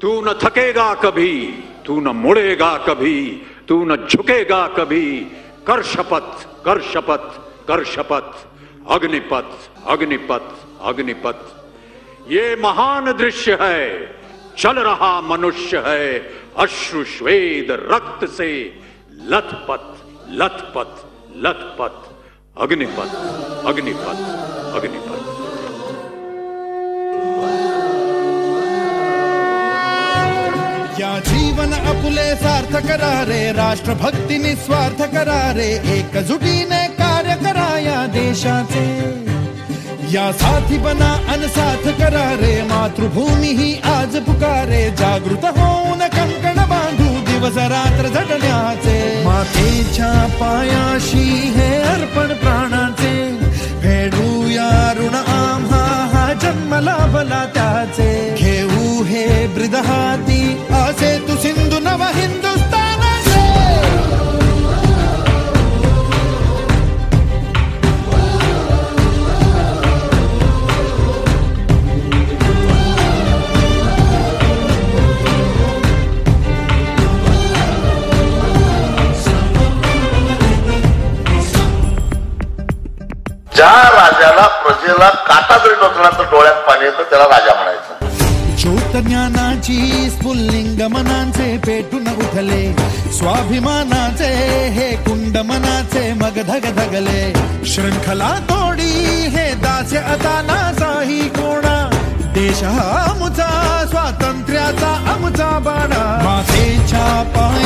तू न थकेगा कभी, तू न मुड़ेगा कभी, तू न झुकेगा कभी। कर शपथ कर शपथ कर शपथ। अग्निपथ अग्निपथ अग्निपथ। ये महान दृश्य है, चल रहा मनुष्य है, अश्रु श्वेद रक्त से। लथपथ लथपथ लथपथ। अग्निपथ अग्निपथ अग्निपथ। अपुले सार्थ करा रे राष्ट्रभक्ती निस्वार्थ करा रे एकजुटीने कार्य करा या देशाचे। या साथी बना अनसाथ करा रे मातृभूमी ही आज पुकारे, जागृत होऊन कंकण बांधू दिवस रात्र झटण्याचे। मातेच्या पायाशी हे अर्पण प्राणाचे। फेडूया ऋण आम्हा हा जन्म लाभला त्याचे घेऊ हे ब्रिद हाती असे तू सिंधू नव ज्या राजाला, प्रजेला काटा जरी टोचला तर डोळ्यात पाणी येतं, त्याला राजा म्हणायचं. ज्ञानाची स्फुल्लिंग मनांचे कुंड मनाचे मग धग धगले श्रृंखला तोडी, हे दास्य आता नासाही कोणा. देश हा आमचा, स्वातंत्र्याचा आमचा बाणा. मातेच्या पाय